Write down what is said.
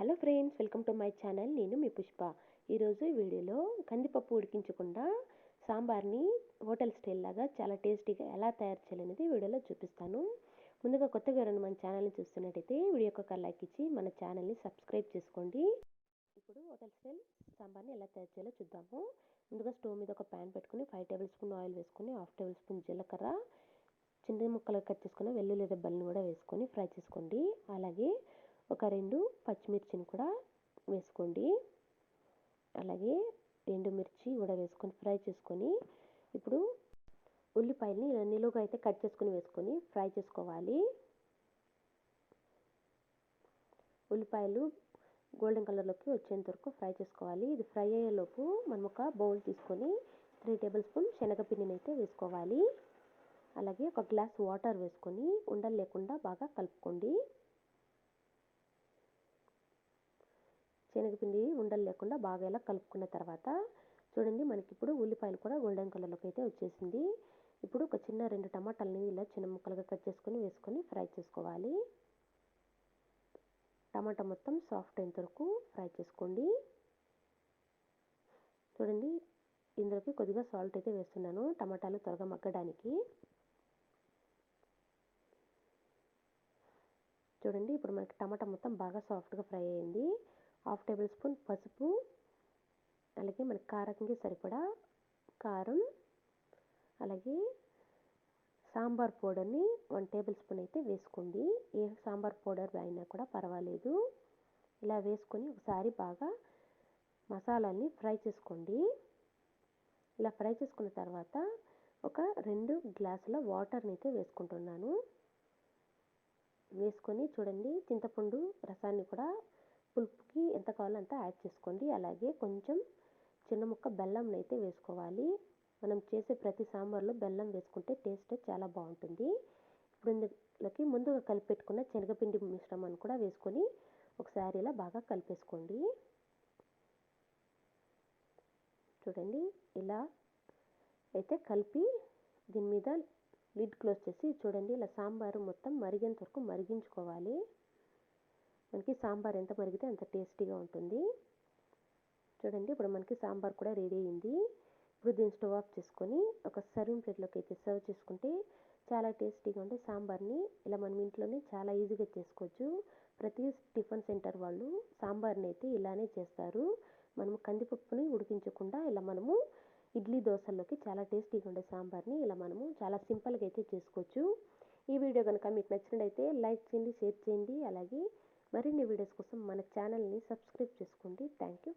Hello friends welcome to my channel. నేను మీ పుష్ప. ఈరోజు ఈ వీడియోలో కందిపప్పు ఉడికించకుండా సాంబార్ని హోటల్ స్టైల్ లాగా చాలా టేస్టీగా ఎలా తయారు చేయాలనేది వీడియోలో చూపిస్తాను. ముందుగా కొత్తగా ఎవరైనా మన ఛానల్ని చూస్తున్నట్టయితే వీడియో ఒక లైక్ ఇచ్చి మన ఛానల్ని సబ్స్క్రైబ్ చేసుకోండి. ఇప్పుడు హోటల్ స్టైల్ సాంబార్ని ఎలా తయారు చేయాలో చూద్దాము. ముందుగా స్టవ్ మీద ఒక ప్యాన్ పెట్టుకుని ఫైవ్ టేబుల్ స్పూన్ ఆయిల్ వేసుకొని హాఫ్ టేబుల్ స్పూన్ జీలకర్ర చిన్న ముక్కలు కట్ చేసుకుని వెల్లుల్లి రెబ్బల్ని కూడా వేసుకొని ఫ్రై చేసుకోండి. అలాగే ఒక రెండు పచ్చిమిర్చిని కూడా వేసుకోండి. అలాగే రెండు మిర్చి కూడా వేసుకొని ఫ్రై చేసుకొని ఇప్పుడు ఉల్లిపాయలని ఇలా నిలువుగా అయితే కట్ చేసుకుని వేసుకొని ఫ్రై చేసుకోవాలి. ఉల్లిపాయలు గోల్డెన్ కలర్లోకి వచ్చేంత వరకు ఫ్రై చేసుకోవాలి. ఇది ఫ్రై అయ్యేలోపు మనం ఒక బౌల్ తీసుకొని త్రీ టేబుల్ స్పూన్ శనగపిండిని అయితే వేసుకోవాలి. అలాగే ఒక గ్లాస్ వాటర్ వేసుకొని ఉండలు లేకుండా బాగా కలుపుకోండి. శనగపిండి ఉండలు లేకుండా బాగా ఇలా కలుపుకున్న తర్వాత చూడండి మనకి ఇప్పుడు ఉల్లిపాయలు కూడా గోల్డెన్ కలర్లోకి అయితే వచ్చేసింది. ఇప్పుడు ఒక చిన్న రెండు టమాటాలని ఇలా చిన్న ముక్కలుగా కట్ చేసుకొని వేసుకొని ఫ్రై చేసుకోవాలి. టమాటా మొత్తం సాఫ్ట్ అయినంత వరకు ఫ్రై చేసుకోండి. చూడండి ఇందులోకి కొద్దిగా సాల్ట్ అయితే వేస్తున్నాను టమాటాలు త్వరగా మగ్గడానికి. చూడండి ఇప్పుడు మనకి టమాటా మొత్తం బాగా సాఫ్ట్గా ఫ్రై అయింది. హాఫ్ టేబుల్ స్పూన్ పసుపు అలాగే మనకి కారంకి సరిపడా కారం అలాగే సాంబార్ పౌడర్ని వన్ టేబుల్ స్పూన్ అయితే వేసుకోండి. ఏ సాంబార్ పౌడర్ అయినా కూడా పర్వాలేదు. ఇలా వేసుకొని ఒకసారి బాగా మసాలాని ఫ్రై చేసుకోండి. ఇలా ఫ్రై చేసుకున్న తర్వాత ఒక రెండు గ్లాసుల వాటర్ని అయితే వేసుకుంటున్నాను. వేసుకొని చూడండి చింతపండు రసాన్ని కూడా పులుపుకి ఎంత కావాలో అంత యాడ్ చేసుకోండి. అలాగే కొంచెం చిన్న ముక్క బెల్లం అయితే వేసుకోవాలి. మనం చేసే ప్రతి సాంబార్లో బెల్లం వేసుకుంటే టేస్ట్ చాలా బాగుంటుంది. ఇప్పుడు ఇందులోకి ముందుగా కలిపెట్టుకున్న శనగపిండి మిశ్రమాన్ని కూడా వేసుకొని ఒకసారి ఇలా బాగా కలిపేసుకోండి. చూడండి ఇలా అయితే కలిపి దీని మీద లిడ్ క్లోజ్ చేసి చూడండి ఇలా సాంబారు మొత్తం మరిగేంత వరకు మరిగించుకోవాలి. మనకి సాంబార్ ఎంత మరిగితే అంత టేస్టీగా ఉంటుంది. చూడండి ఇప్పుడు మనకి సాంబార్ కూడా రెడీ అయింది. ఇప్పుడు దీన్ని స్టవ్ ఆఫ్ చేసుకొని ఒక సర్వింగ్ ప్లేట్లోకి అయితే సర్వ్ చేసుకుంటే చాలా టేస్టీగా ఉండే సాంబార్ని ఇలా మనం ఇంట్లోనే చాలా ఈజీగా చేసుకోవచ్చు. ప్రతి టిఫిన్ సెంటర్ వాళ్ళు సాంబార్ని అయితే ఇలానే చేస్తారు. మనము కందిపప్పుని ఉడికించకుండా ఇలా మనము ఇడ్లీ దోశల్లోకి చాలా టేస్టీగా ఉండే సాంబార్ని ఇలా మనము చాలా సింపుల్గా అయితే చేసుకోవచ్చు. ఈ వీడియో కనుక మీకు నచ్చినట్లయితే లైక్ చేయండి షేర్ చేయండి. అలాగే మరిన్ని వీడియోస్ కోసం మన ఛానల్ని సబ్స్క్రైబ్ చేసుకోండి. Thank you